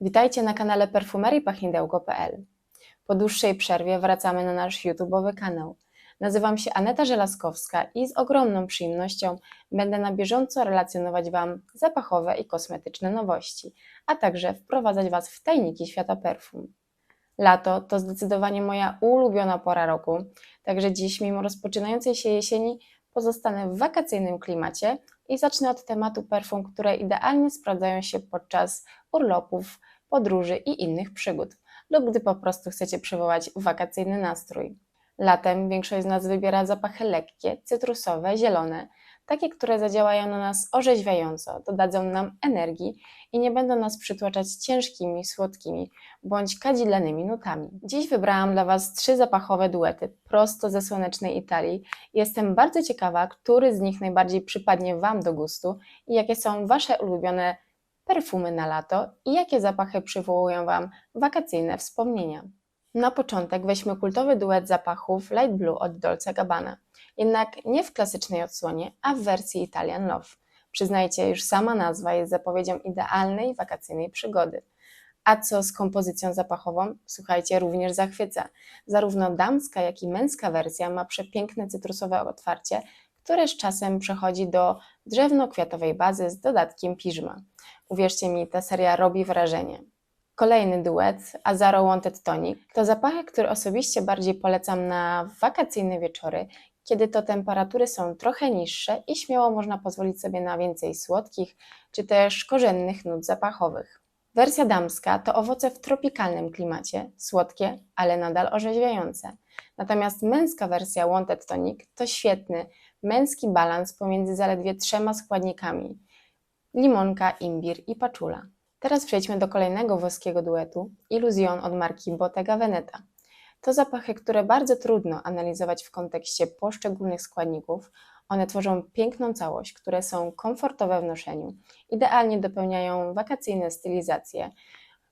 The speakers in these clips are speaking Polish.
Witajcie na kanale perfumeriepachnidełko.pl. Po dłuższej przerwie wracamy na nasz YouTube'owy kanał. Nazywam się Aneta Żelazkowska i z ogromną przyjemnością będę na bieżąco relacjonować Wam zapachowe i kosmetyczne nowości, a także wprowadzać Was w tajniki świata perfum. Lato to zdecydowanie moja ulubiona pora roku, także dziś, mimo rozpoczynającej się jesieni, pozostanę w wakacyjnym klimacie i zacznę od tematu perfum, które idealnie sprawdzają się podczas urlopów, podróży i innych przygód, lub gdy po prostu chcecie przywołać wakacyjny nastrój. Latem większość z nas wybiera zapachy lekkie, cytrusowe, zielone, takie, które zadziałają na nas orzeźwiająco, dodadzą nam energii i nie będą nas przytłaczać ciężkimi, słodkimi bądź kadzidlanymi nutami. Dziś wybrałam dla Was trzy zapachowe duety prosto ze słonecznej Italii. Jestem bardzo ciekawa, który z nich najbardziej przypadnie Wam do gustu i jakie są Wasze ulubione perfumy na lato i jakie zapachy przywołują Wam wakacyjne wspomnienia. Na początek weźmy kultowy duet zapachów Light Blue od Dolce Gabbana, jednak nie w klasycznej odsłonie, a w wersji Italian Love. Przyznajcie, już sama nazwa jest zapowiedzią idealnej wakacyjnej przygody. A co z kompozycją zapachową? Słuchajcie, również zachwyca. Zarówno damska, jak i męska wersja ma przepiękne cytrusowe otwarcie, które z czasem przechodzi do drzewno-kwiatowej bazy z dodatkiem piżma. Uwierzcie mi, ta seria robi wrażenie. Kolejny duet, Azaro Wanted Tonic, to zapachy, które osobiście bardziej polecam na wakacyjne wieczory, kiedy to temperatury są trochę niższe i śmiało można pozwolić sobie na więcej słodkich czy też korzennych nut zapachowych. Wersja damska to owoce w tropikalnym klimacie, słodkie, ale nadal orzeźwiające. Natomiast męska wersja Wanted Tonic to świetny, męski balans pomiędzy zaledwie trzema składnikami: limonka, imbir i paczula. Teraz przejdźmy do kolejnego włoskiego duetu Illusion od marki Bottega Veneta. To zapachy, które bardzo trudno analizować w kontekście poszczególnych składników. One tworzą piękną całość, które są komfortowe w noszeniu, idealnie dopełniają wakacyjne stylizacje.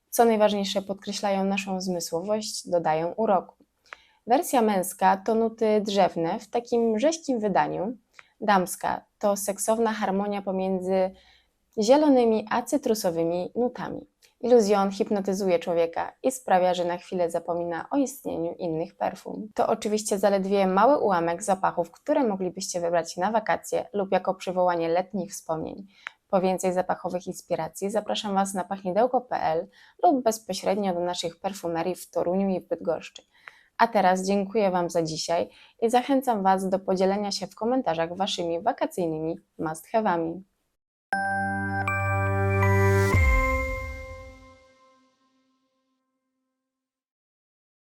Co najważniejsze, podkreślają naszą zmysłowość, dodają uroku. Wersja męska to nuty drzewne w takim rześkim wydaniu. Damska to seksowna harmonia pomiędzy zielonymi a cytrusowymi nutami. Iluzjon hipnotyzuje człowieka i sprawia, że na chwilę zapomina o istnieniu innych perfum. To oczywiście zaledwie mały ułamek zapachów, które moglibyście wybrać na wakacje lub jako przywołanie letnich wspomnień. Po więcej zapachowych inspiracji zapraszam Was na pachnidełko.pl lub bezpośrednio do naszych perfumerii w Toruniu i w Bydgoszczy. A teraz dziękuję Wam za dzisiaj i zachęcam Was do podzielenia się w komentarzach Waszymi wakacyjnymi must-have'ami.